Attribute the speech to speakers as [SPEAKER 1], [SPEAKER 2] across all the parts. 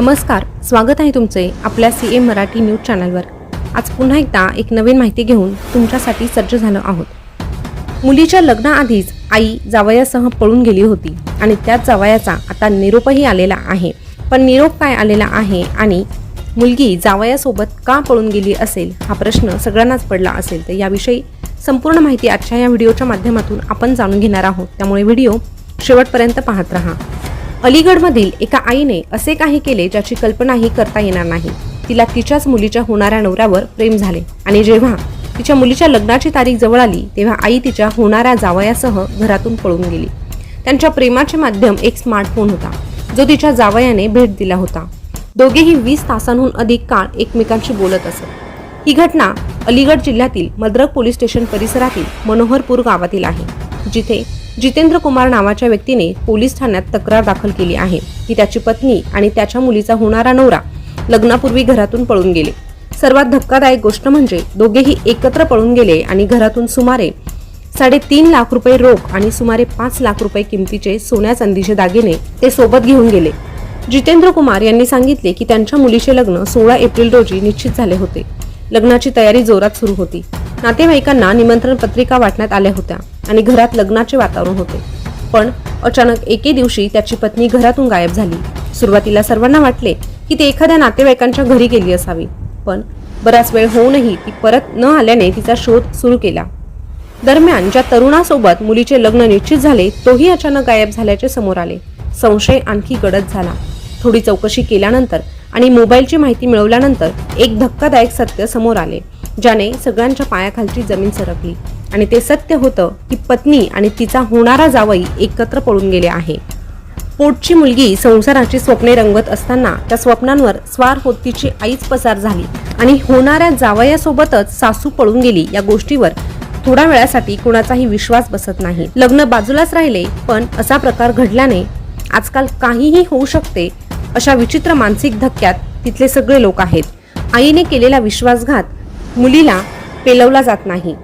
[SPEAKER 1] नमस्कार स्वागत आहे तुमचे आपल्या सी एम मराठी न्यूज चॅनलवर. आज पुन्हा एकदा एक नवीन माहिती घेऊन तुमच्यासाठी सज्ज झालो आहोत. मुलीच्या लग्नाआधीच आई जावयासह पळून गेली होती आणि त्याच जावयाचा आता निरोपही आलेला आहे. पण निरोप काय आलेला आहे आणि मुलगी जावयासोबत का पळून गेली असेल हा प्रश्न सगळ्यांनाच पडला असेल तर याविषयी संपूर्ण माहिती आजच्या या व्हिडिओच्या माध्यमातून आपण जाणून घेणार आहोत. त्यामुळे व्हिडिओ शेवटपर्यंत पाहत राहा. अलीगडमधील एका आईने असे काही केले ज्याची कल्पनाही करता येणार नाही. तिला तिच्याच मुलीच्या होणाऱ्या नवऱ्यावर प्रेम झाले आणि जेव्हा तिच्या मुलीच्या लग्नाची तारीख जवळ आली तेव्हा आई तिच्या होणाऱ्या जावयासह घरातून पळून गेली. त्यांच्या प्रेमाचे माध्यम एक स्मार्टफोन होता. जो तिच्या जावयाने भेट दिला होता. दोघेही वीस तासांहून अधिक काळ एकमेकांशी बोलत असत. ही घटना अलीगड जिल्ह्यातील मद्रक पोलीस स्टेशन परिसरातील मनोहरपूर गावातील आहे जिथे जितेंद्र कुमार नावाच्या व्यक्तीने पोलीस ठाण्यात तक्रार दाखल केली आहे. की त्याची पत्नी आणि त्याच्या मुलीचा होणारा नवरा लग्नापूर्वी घरातून पळून गेले. सर्वात धक्कादायक गोष्ट म्हणजे दोघेही एकत्र पळून गेले आणि घरातून सुमारे साडेतीन लाख रुपये रोख आणि सुमारे पाच लाख रुपये किमतीचे सोन्या चांदीचे दागिने ते सोबत घेऊन गेले. जितेंद्र कुमार यांनी सांगितले की त्यांच्या मुलीचे लग्न सोळा एप्रिल रोजी निश्चित झाले होते. लग्नाची तयारी जोरात सुरू होती. नातेवाईकांना निमंत्रण पत्रिका वाटण्यात आल्या होत्या आणि घरात लग्नाचे वातावरण होते. पण अचानक एके दिवशी त्याची पत्नी घरातून गायब झाली. सुरुवातीला सर्वांना वाटले की ते एखाद्या नातेवाईकांच्या घरी गेली असावी. पण बराच वेळ होऊनही ती परत न आल्याने तिचा शोध सुरू केला. दरम्यान ज्या तरुणासोबत मुलीचे लग्न निश्चित झाले तोही अचानक गायब झाल्याचे समोर आले. संशय आणखी गडद झाला. थोडी चौकशी केल्यानंतर आणि मोबाईलची माहिती मिळवल्यानंतर एक धक्कादायक सत्य समोर आले. ज्याने सगळ्यांच्या पायाखालची जमीन सरकली. आणि ते सत्य होतं की पत्नी आणि तिचा होणारा जावई एकत्र पळून गेले आहे. पोटची मुलगी संसाराची स्वप्ने रंगत असताना त्या स्वप्नांवर स्वार होत तिची आईच पसार झाली. आणि होणाऱ्या जावयासोबतच सासू पळून गेली या गोष्टीवर थोड्या वेळासाठी कुणाचाही विश्वास बसत नाही. लग्न बाजूलाच राहिले पण असा प्रकार घडल्याने आजकाल काहीही होऊ शकते अशा विचित्र मानसिक धक्क्यात तिथले सगळे लोक आहेत. आईने केलेला विश्वासघात मुलीला पेलवला जात नाही.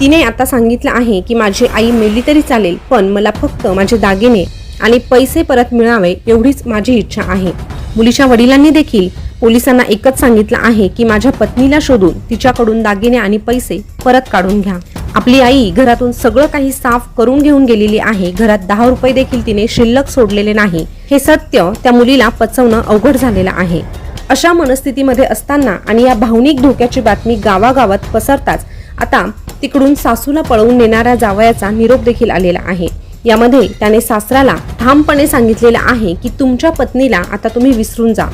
[SPEAKER 1] तिने आता सांगितलं आहे की माझी आई मेली तरी चालेल पण मला फक्त माझे दागिने आणि पैसे परत मिळावे एवढीच माझी इच्छा आहे. मुलीच्या वडिलांनी देखील पोलिसांना एकच सांगितलं आहे की माझ्या पत्नीला शोधून तिच्याकडून दागिने आणि पैसे परत काढून घ्या. आपली आई घरातून सगळं काही साफ करून घेऊन गेलेली आहे. घरात दहा रुपये देखील तिने शिल्लक सोडलेले नाही. हे सत्य त्या मुलीला पचवणं अवघड झालेलं आहे. अशा मनस्थितीमध्ये असताना आणि या भावनिक धोक्याची बातमी गावागावात पसरताच आता तिकडून सासूला पळवून नेणाऱ्या जावयाचा निरोप देखील आलेला आहे. यामध्ये त्याने सासराला ठामपणे सांगितलेलं आहे की तुमच्या पत्नीला आता तुम्ही विसरून जा.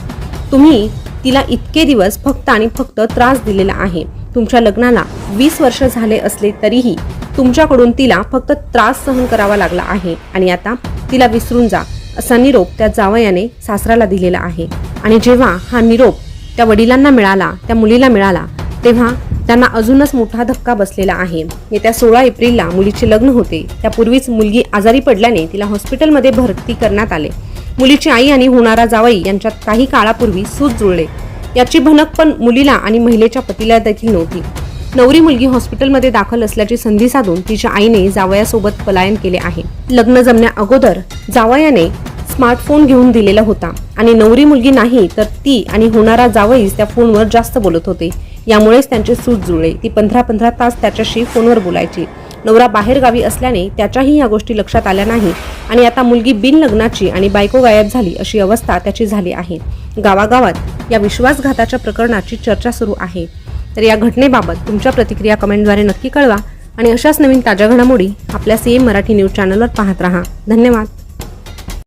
[SPEAKER 1] तुम्ही तिला इतके दिवस फक्त आणि फक्त त्रास दिलेला आहे. तुमच्या लग्नाला वीस वर्ष झाले असले तरीही तुमच्याकडून तिला फक्त त्रास सहन करावा लागला आहे आणि आता तिला विसरून जा असा निरोप त्या जावयाने सासराला दिलेला आहे. आणि जेव्हा हा निरोप त्या वडिलांना मिळाला त्या मुलीला मिळाला तेव्हा त्यांना अजूनच मोठा धक्का बसलेला आहे. येत्या सोळा एप्रिलला मुलीचे लग्न होते. त्यापूर्वीच मुलगी आजारी पडल्याने तिला हॉस्पिटलमध्ये भरती करण्यात आले. मुलीची आई आणि होणारा जावई यांच्यात काही काळापूर्वी सूज जुळले. याची भनक पण मुलीला आणि महिलेच्या पतीला देखील नव्हती. नवरी मुलगी हॉस्पिटलमध्ये दाखल असल्याची संधी साधून तिच्या आईने जावयासोबत पलायन केले आहे. लग्न जमण्या अगोदर जावयाने स्मार्टफोन घेऊन दिलेला होता. आणि नवरी मुलगी नाही तर ती आणि होणारा जावईच त्या फोनवर जास्त बोलत होते. यामुळेच त्यांचे सूट जुळले. ती पंधरा पंधरा तास त्याच्याशी फोनवर बोलायची. नवरा बाहेरगावी असल्याने त्याच्याही या गोष्टी लक्षात आल्या नाही. आणि आता मुलगी बिन लग्नाची आणि बायको गायब झाली अशी अवस्था त्याची झाली आहे. गावागावात या विश्वासघाताच्या प्रकरणाची चर्चा सुरू आहे. तर या घटनेबाबत तुमच्या प्रतिक्रिया कमेंटद्वारे नक्की कळवा. आणि अशाच नवीन ताज्या घडामोडी आपल्या सी एम मराठी न्यूज चॅनलवर पाहत राहा. धन्यवाद.